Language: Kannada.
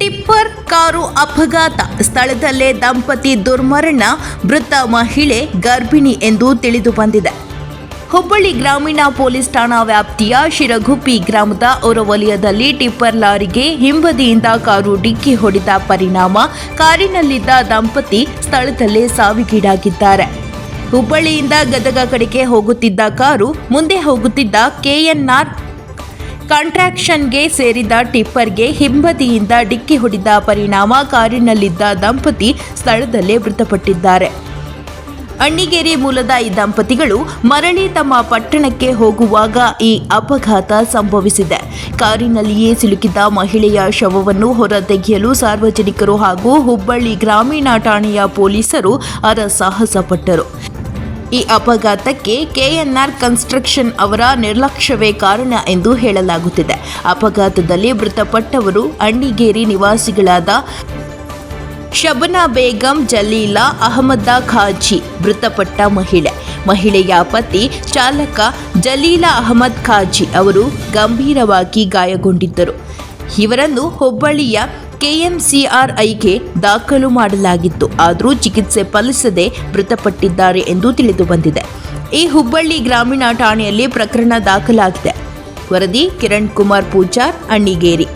ಟಿಪ್ಪರ್ ಕಾರು ಅಪಘಾತ. ಸ್ಥಳದಲ್ಲೇ ದಂಪತಿ ದುರ್ಮರಣ, ಮೃತ ಮಹಿಳೆ ಗರ್ಭಿಣಿ ಎಂದು ತಿಳಿದು ಬಂದಿದೆ. ಹುಬ್ಬಳ್ಳಿ ಗ್ರಾಮೀಣ ಪೊಲೀಸ್ ಠಾಣಾ ವ್ಯಾಪ್ತಿಯ ಶಿರಗುಪ್ಪಿ ಗ್ರಾಮದ ಹೊರವಲಯದಲ್ಲಿ ಟಿಪ್ಪರ್ ಲಾರಿಗೆ ಹಿಂಬದಿಯಿಂದ ಕಾರು ಡಿಕ್ಕಿ ಹೊಡೆದ ಪರಿಣಾಮ, ಕಾರಿನಲ್ಲಿದ್ದ ದಂಪತಿ ಸ್ಥಳದಲ್ಲೇ ಸಾವಿಗೀಡಾಗಿದ್ದಾರೆ. ಹುಬ್ಬಳ್ಳಿಯಿಂದ ಗದಗ ಕಡೆಗೆ ಹೋಗುತ್ತಿದ್ದ ಕಾರು ಮುಂದೆ ಹೋಗುತ್ತಿದ್ದ ಕೆಎನ್ಆರ್ ಕಾಂಟ್ರಾಕ್ಷನ್ಗೆ ಸೇರಿದ ಟಿಪ್ಪರ್ಗೆ ಹಿಂಬದಿಯಿಂದ ಡಿಕ್ಕಿ ಹೊಡೆದ ಪರಿಣಾಮ ಕಾರಿನಲ್ಲಿದ್ದ ದಂಪತಿ ಸ್ಥಳದಲ್ಲೇ ಮೃತಪಟ್ಟಿದ್ದಾರೆ. ಅಣ್ಣಿಗೇರಿ ಮೂಲದ ಈ ದಂಪತಿಗಳು ಮರಳಿ ತಮ್ಮ ಪಟ್ಟಣಕ್ಕೆ ಹೋಗುವಾಗ ಈ ಅಪಘಾತ ಸಂಭವಿಸಿದೆ. ಕಾರಿನಲ್ಲಿಯೇ ಸಿಲುಕಿದ ಮಹಿಳೆಯ ಶವವನ್ನು ಹೊರತೆಗೆಯಲು ಸಾರ್ವಜನಿಕರು ಹಾಗೂ ಹುಬ್ಬಳ್ಳಿ ಗ್ರಾಮೀಣ ಠಾಣೆಯ ಪೊಲೀಸರು ಅರಸಾಹಸ ಪಟ್ಟರು ಈ ಅಪಘಾತಕ್ಕೆ ಕೆಎನ್ಆರ್ ಕನ್ಸ್ಟ್ರಕ್ಷನ್ ಅವರ ನಿರ್ಲಕ್ಷ್ಯವೇ ಕಾರಣ ಎಂದು ಹೇಳಲಾಗುತ್ತಿದೆ. ಅಪಘಾತದಲ್ಲಿ ಮೃತಪಟ್ಟವರು ಅಣ್ಣಿಗೇರಿ ನಿವಾಸಿಗಳಾದ ಶಬನಾ ಬೇಗಂ, ಜಲೀಲಾ, ಅಹಮದ ಖಾಜಿ ಮೃತಪಟ್ಟ ಮಹಿಳೆ. ಮಹಿಳೆಯ ಪತಿ ಚಾಲಕ ಜಲೀಲಾ ಅಹಮದ್ ಖಾಜಿ ಅವರು ಗಂಭೀರವಾಗಿ ಗಾಯಗೊಂಡಿದ್ದರು. ಇವರನ್ನು ಹುಬ್ಬಳ್ಳಿಯ ಕೆಎಂಸಿಆರ್ಐಗೆ ದಾಖಲು ಮಾಡಲಾಗಿತ್ತು. ಆದರೂ ಚಿಕಿತ್ಸೆ ಫಲಿಸದೆ ಮೃತಪಟ್ಟಿದ್ದಾರೆ ಎಂದು ತಿಳಿದು ಬಂದಿದೆ. ಈ ಹುಬ್ಬಳ್ಳಿ ಗ್ರಾಮೀಣ ಠಾಣೆಯಲ್ಲಿ ಪ್ರಕರಣ ದಾಖಲಾಗಿದೆ. ವರದಿ ಕಿರಣ್ ಕುಮಾರ್ ಪೂಜಾರ್, ಅಣ್ಣಿಗೇರಿ.